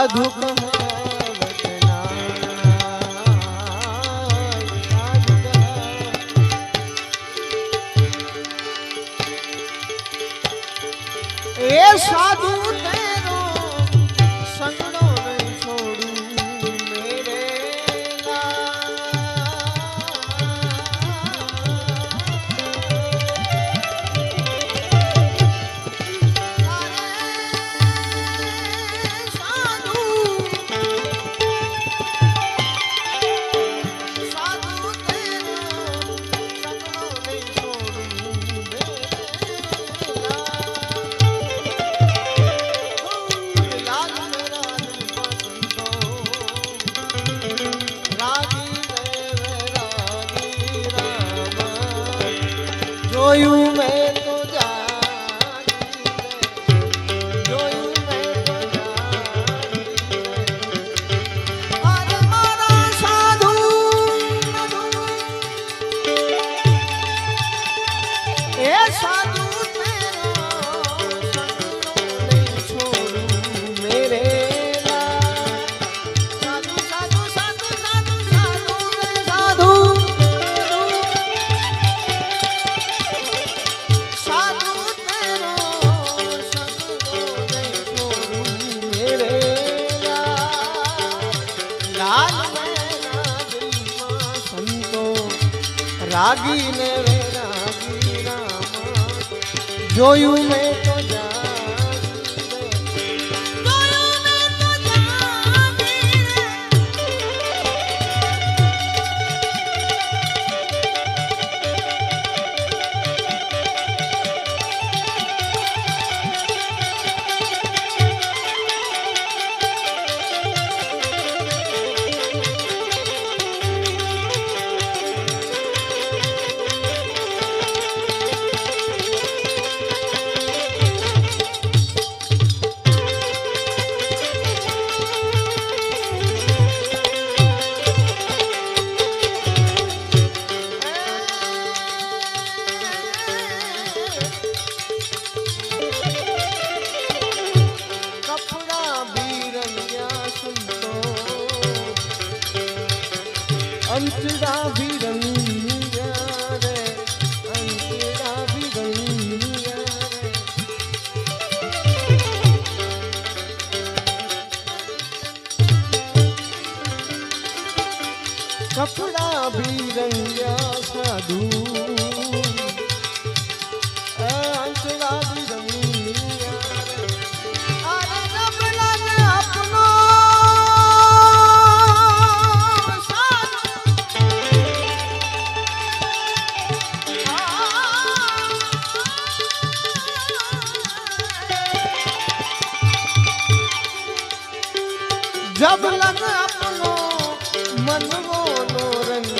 সাধু જોયું મેં તો સાધુ રાગીને રાગી રામ. જોયું મેં I'll be the mía. ಮನವೋ ನೋರನ್ನು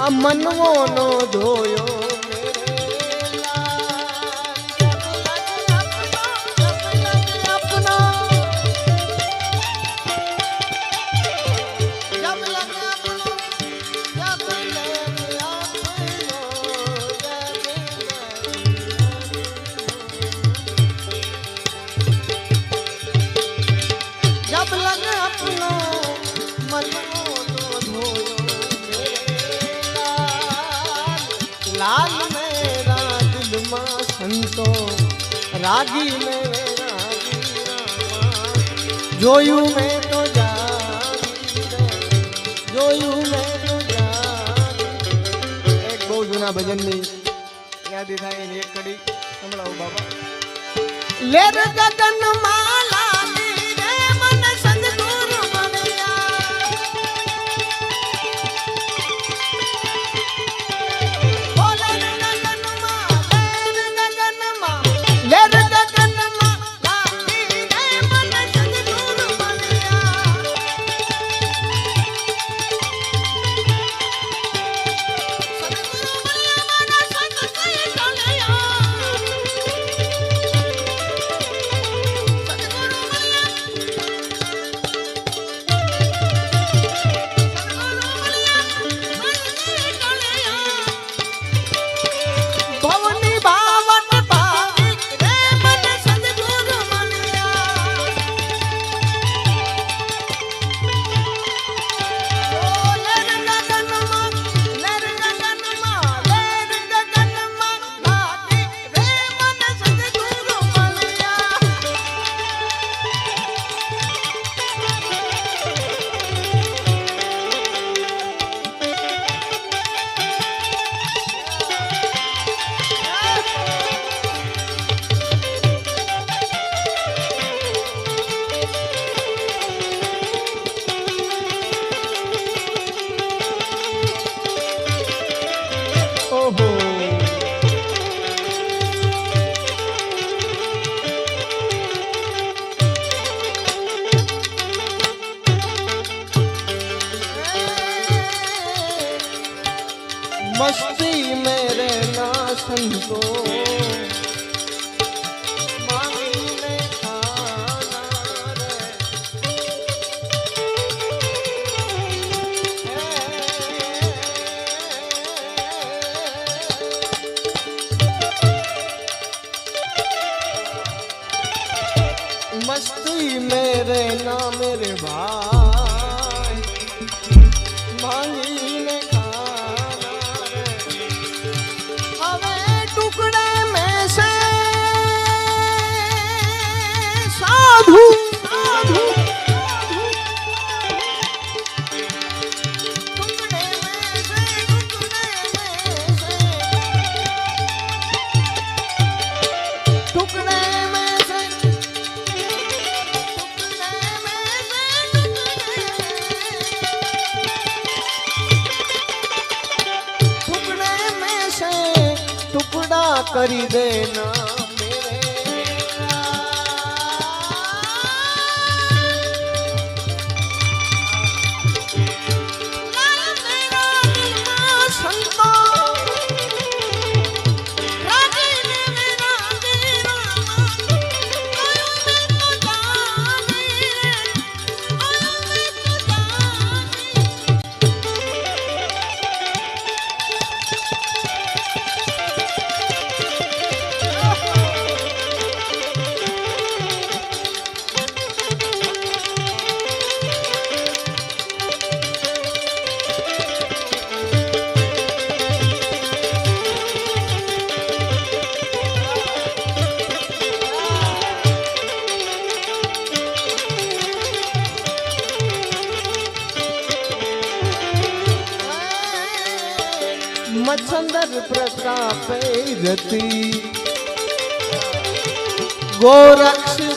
આ મનવો નો જોયો. રાગી મે જોયું મે તો જોયું મે તો એક બહુ જૂના ભજનની યાદી થાય એક કડી સંભળાવું બાબા લેર ગગન માલા મસ્તી મેરે ના સંતો મસ્તી મેરે ના મેરે ભાઈ कर देना સુંદર પ્રતાપે રતી ગોરક્ષ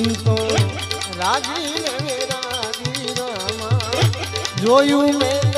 સંતો રાજી રાજી રામા. જોયું મેં